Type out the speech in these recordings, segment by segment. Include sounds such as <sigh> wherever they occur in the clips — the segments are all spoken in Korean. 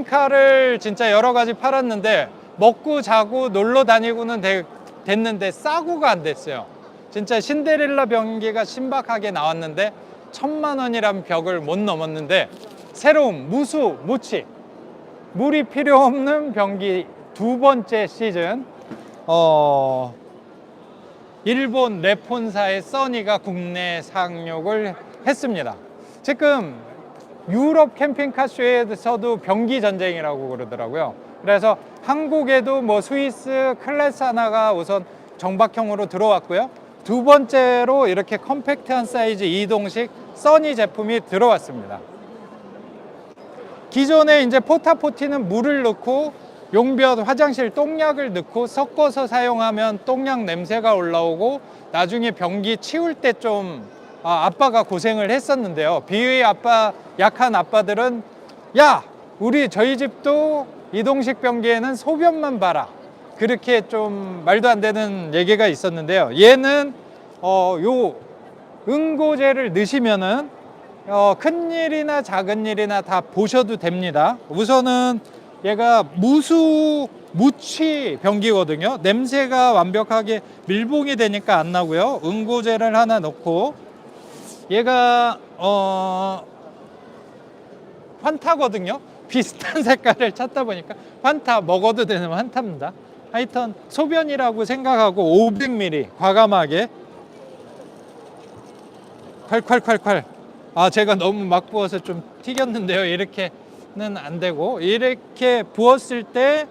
캠핑카를 진짜 여러 가지 팔았는데 먹고 자고 놀러 다니고는 되- 됐는데 싸고가 안 됐어요. 진짜 신데렐라 변기가 신박하게 나왔는데 천만 원이란 벽을 못 넘었는데 새로운 무수 무치 물이 필요 없는 변기 두 번째 시즌 어 일본 레폰사의 써니가 국내 상륙을 했습니다. 지금 유럽 캠핑카 쇼에서도 변기 전쟁이라고 그러더라고요. 그래서 한국에도 뭐 스위스 클래스 하나가 우선 정박형으로 들어왔고요. 두 번째로 이렇게 컴팩트한 사이즈 이동식 써니 제품이 들어왔습니다. 기존에 이제 포타포티는 물을 넣고 용변 화장실 똥약을 넣고 섞어서 사용하면 똥약 냄새가 올라오고 나중에 변기 치울 때좀 아빠가 고생을 했었는데요. 비위 아빠 약한 아빠들은 야 우리 저희 집도 이동식 변기에는 소변만 봐라 그렇게 좀 말도 안 되는 얘기가 있었는데요. 얘는 어 요 응고제를 넣으시면은 어, 큰 일이나 작은 일이나 다 보셔도 됩니다. 우선은 얘가 무수 무취 변기거든요. 냄새가 완벽하게 밀봉이 되니까 안 나고요. 응고제를 하나 넣고 얘가 어 환타거든요. 비슷한 <laughs> 색깔을 찾다 보니까 환타 먹어도 되는 환타입니다. 하여튼 소변이라고 생각하고 500ml 과감하게 콸콸콸콸 아 제가 너무 막 부어서 좀 튀겼는데요 이렇게는 안 되고 이렇게 부었을 때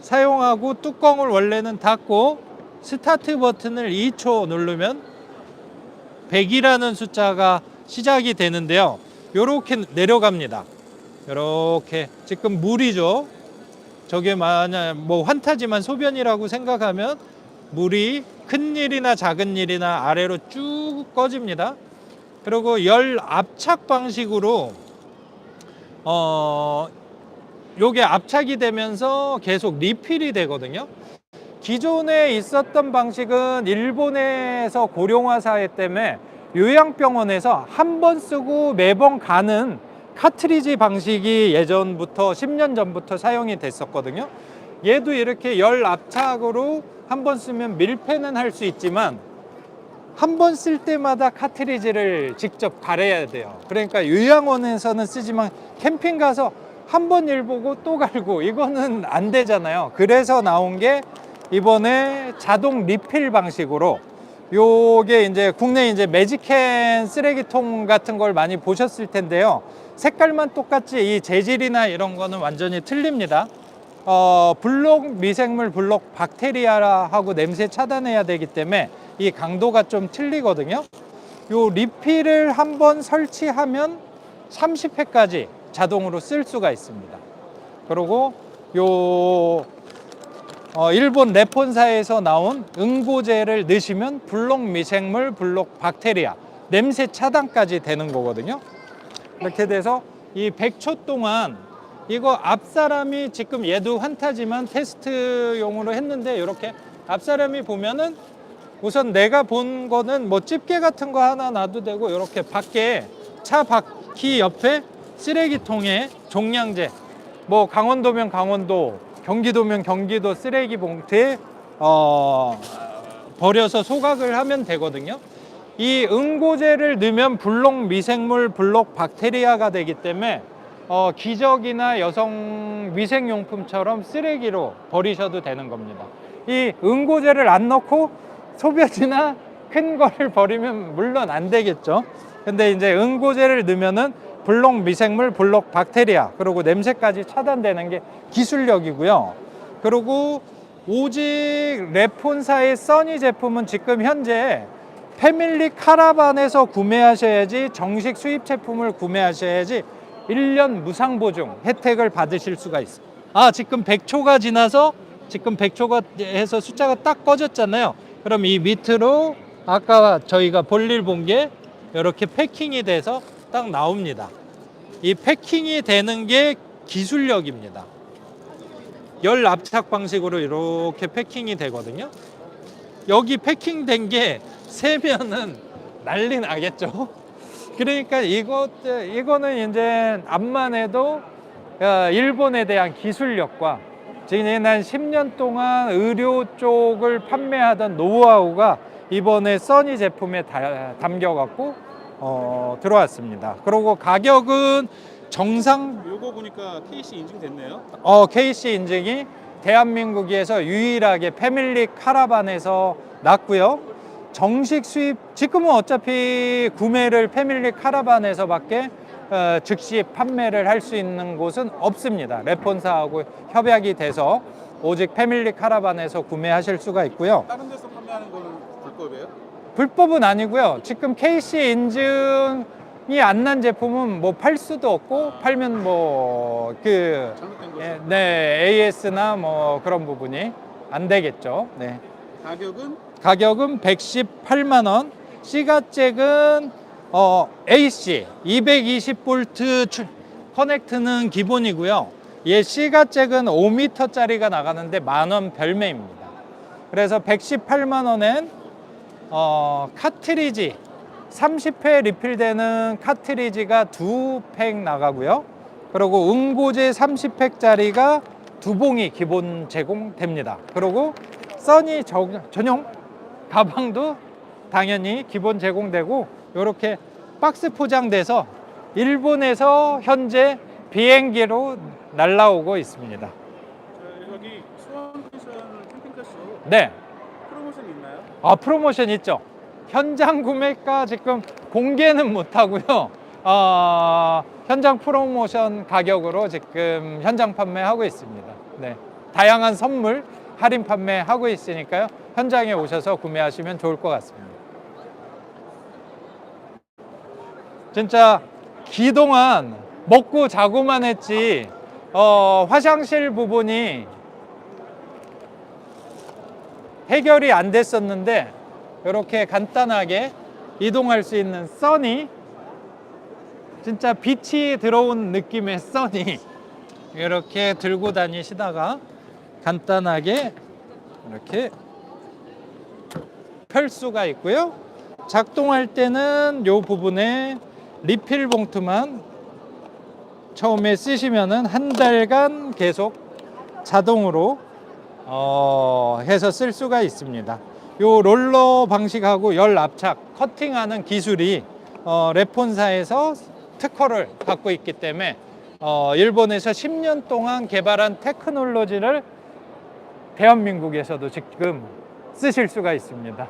사용하고 뚜껑을 원래는 닫고 스타트 버튼을 2초 누르면 100이라는 숫자가 시작이 되는데요 이렇게 내려갑니다 이렇게 지금 물이죠 저게 만약 뭐 환타지만 소변이라고 생각하면 물이 큰 일이나 작은 일이나 아래로 쭉 꺼집니다. 그리고 열 압착 방식으로 어 요게 압착이 되면서 계속 리필이 되거든요. 기존에 있었던 방식은 일본에서 고령화 사회 때문에 요양병원에서 한 번 쓰고 매번 가는 카트리지 방식이 예전부터 10년 전부터 사용이 됐었거든요. 얘도 이렇게 열 압착으로 한 번 쓰면 밀폐는 할 수 있지만 한 번 쓸 때마다 카트리지를 직접 갈아야 돼요. 그러니까 요양원에서는 쓰지만 캠핑 가서 한 번 일 보고 또 갈고 이거는 안 되잖아요. 그래서 나온 게 이번에 자동 리필 방식으로 요게 이제 국내 이제 매직캔 쓰레기통 같은 걸 많이 보셨을 텐데요. 색깔만 똑같지 이 재질이나 이런 거는 완전히 틀립니다. 어, 블록 미생물 블록 박테리아하고 냄새 차단해야 되기 때문에 이 강도가 좀 틀리거든요. 요 리필을 한번 설치하면 30회까지 자동으로 쓸 수가 있습니다. 그리고 요 어, 일본 레폰사에서 나온 응고제를 넣으시면 블록 미생물, 블록 박테리아, 냄새 차단까지 되는 거거든요. 이렇게 돼서 이 100초 동안 이거 앞사람이 지금 얘도 환타지만 테스트용으로 했는데 이렇게 앞사람이 보면은 우선 내가 본 거는 뭐 집게 같은 거 하나 놔도 되고 이렇게 밖에 차 바퀴 옆에 쓰레기통에 종량제 뭐 강원도면 강원도 경기도면 경기도 쓰레기 봉투에 어, 버려서 소각을 하면 되거든요. 이 응고제를 넣으면 블록 미생물, 블록 박테리아가 되기 때문에 어, 기저귀나 여성 위생용품처럼 쓰레기로 버리셔도 되는 겁니다. 이 응고제를 안 넣고 소변이나 큰 거를 <laughs> 버리면 물론 안 되겠죠. 근데 이제 응고제를 넣으면은 블록 미생물, 블록 박테리아, 그리고 냄새까지 차단되는 게 기술력이고요. 그리고 오직 레폰사의 써니 제품은 지금 현재 패밀리 카라반에서 구매하셔야지 정식 수입 제품을 구매하셔야지 1년 무상 보증 혜택을 받으실 수가 있어요. 아, 지금 100초가 지나서 지금 100초가 해서 숫자가 딱 꺼졌잖아요. 그럼 이 밑으로 아까 저희가 볼일 본 게 이렇게 패킹이 돼서 딱 나옵니다. 이 패킹이 되는 게 기술력입니다. 열 압착 방식으로 이렇게 패킹이 되거든요. 여기 패킹된 게 세면은 난리 나겠죠. <laughs> 그러니까 이것 이거는 이제 앞만 해도 어, 일본에 대한 기술력과 지난 10년 동안 의료 쪽을 판매하던 노하우가 이번에 써니 제품에 다- 담겨갖고 어, 들어왔습니다. 그리고 가격은 정상 요거 보니까 KC 인증됐네요. 어, KC 인증이 대한민국에서 유일하게 패밀리 카라반에서 났고요. 정식 수입 지금은 어차피 구매를 패밀리 카라반에서밖에 어, 즉시 판매를 할 수 있는 곳은 없습니다. 레폰사하고 협약이 돼서 오직 패밀리 카라반에서 구매하실 수가 있고요. 다른 데서 판매하는 거는 불법이에요? 불법은 아니고요. 지금 KC 인증이 안 난 제품은 뭐 팔 수도 없고 팔면 뭐그. 예, 네, AS나 뭐 그런 부분이 안 되겠죠. 네. 가격은 가격은 118만 원. C가잭은 어, AC 220V 출- 커넥트는 기본이고요. 얘 C가잭은 5m짜리가 나가는데 만 원 별매입니다. 그래서 118만 원엔 어, 카트리지 30회 리필되는 카트리지가 두 팩 나가고요. 그리고 응고제 30팩짜리가 두 봉이 기본 제공됩니다. 그리고 써니 저- 전용 가방도 당연히 기본 제공되고 이렇게 박스 포장돼서 일본에서 현재 비행기로 날라오고 있습니다. 저 여기 수원 펜션 캠핑카쇼 네. 프로모션 있나요? 아 프로모션 있죠. 현장 구매가 지금 공개는 못 하고요. 어, 현장 프로모션 가격으로 지금 현장 판매하고 있습니다. 네. 다양한 선물 할인 판매하고 있으니까요. 현장에 오셔서 구매하시면 좋을 것 같습니다. 진짜 기동안 먹고 자고만 했지 어, 화장실 부분이 해결이 안 됐었는데 이렇게 간단하게 이동할 수 있는 써니. 진짜 빛이 들어온 느낌의 써니. 이렇게 들고 다니시다가 간단하게 이렇게 펼 수가 있고요. 작동할 때는 이 부분에 리필 봉투만 처음에 쓰시면은 한 달간 계속 자동으로 어, 해서 쓸 수가 있습니다. 요 롤러 방식하고 열 압착 커팅하는 기술이 어, 레폰사에서 특허를 갖고 있기 때문에 어, 일본에서 10년 동안 개발한 테크놀로지를 대한민국에서도 지금 쓰실 수가 있습니다.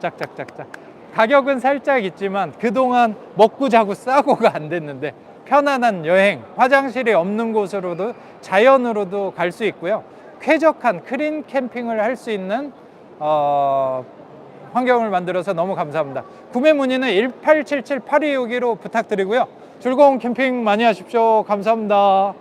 짝짝짝짝. 가격은 살짝 있지만 그동안 먹고 자고 싸고가 안 됐는데 편안한 여행, 화장실이 없는 곳으로도 자연으로도 갈 수 있고요. 쾌적한 크린 캠핑을 할 수 있는 어, 환경을 만들어서 너무 감사합니다. 구매 문의는 1877-8262로 부탁드리고요. 즐거운 캠핑 많이 하십시오. 감사합니다.